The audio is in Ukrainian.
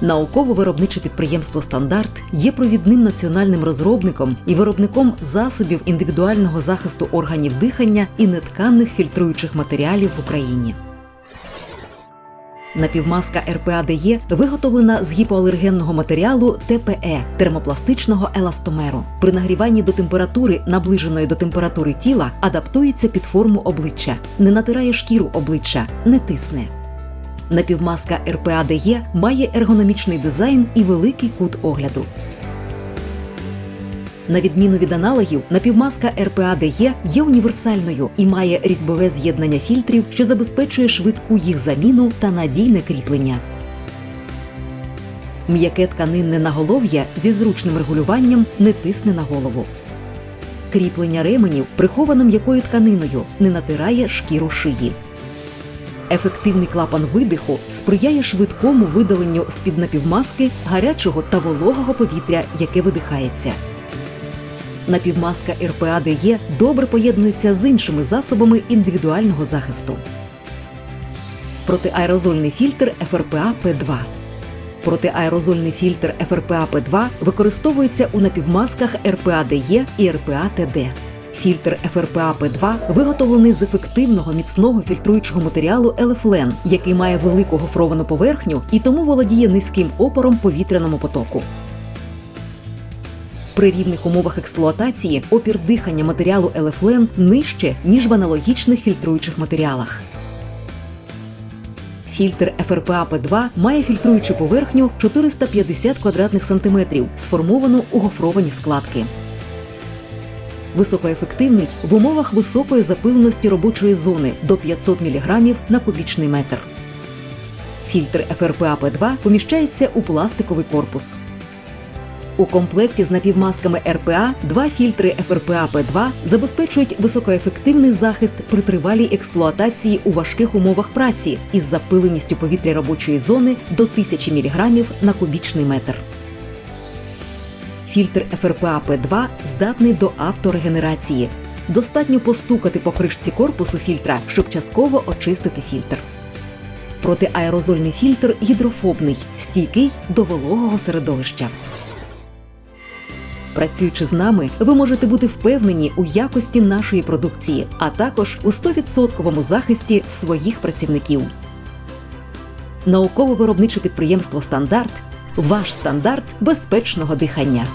Науково-виробниче підприємство Стандарт є провідним національним розробником і виробником засобів індивідуального захисту органів дихання і нетканних фільтруючих матеріалів в Україні. Напівмаска РПАДЕ виготовлена з гіпоалергенного матеріалу ТПЕ термопластичного еластомеру. При нагріванні до температури, наближеної до температури тіла, адаптується під форму обличчя, не натирає шкіру обличчя, не тисне. Напівмаска РПАДЕ має ергономічний дизайн і великий кут огляду. На відміну від аналогів, напівмаска РПАДЕ є універсальною і має різьбове з'єднання фільтрів, що забезпечує швидку їх заміну та надійне кріплення. М'яке тканинне наголов'я зі зручним регулюванням не тисне на голову. Кріплення ременів приховано м'якою тканиною, не натирає шкіру шиї. Ефективний клапан видиху сприяє швидкому видаленню з-під напівмаски гарячого та вологого повітря, яке видихається. Напівмаска РПА-ДЕ добре поєднується з іншими засобами індивідуального захисту. Протиаерозольний фільтр ФРПА П2. Протиаерозольний фільтр ФРПА П2 використовується у напівмасках РПА-ДЕ і РПА-ТД. Фільтр ФРПА П2 виготовлений з ефективного міцного фільтруючого матеріалу елефлен, який має велику гофровану поверхню і тому володіє низьким опором повітряному потоку. При рівних умовах експлуатації опір дихання матеріалу елефлен нижче, ніж в аналогічних фільтруючих матеріалах. Фільтр ФРПА П2 має фільтруючу поверхню 450 квадратних сантиметрів, сформовану у гофровані складки. Високоефективний в умовах високої запиленості робочої зони до 500 мг на кубічний метр. Фільтр ФРПА П2 поміщається у пластиковий корпус. У комплекті з напівмасками РПА два фільтри ФРПА П2 забезпечують високоефективний захист при тривалій експлуатації у важких умовах праці із запиленістю повітря робочої зони до 1000 мг на кубічний метр. Фільтр ФРПА П2 здатний до авторегенерації. Достатньо постукати по кришці корпусу фільтра, щоб частково очистити фільтр. Протиаерозольний фільтр гідрофобний, стійкий до вологого середовища. Працюючи з нами, ви можете бути впевнені у якості нашої продукції, а також у 100% захисті своїх працівників. Науково-виробниче підприємство Стандарт ваш стандарт безпечного дихання.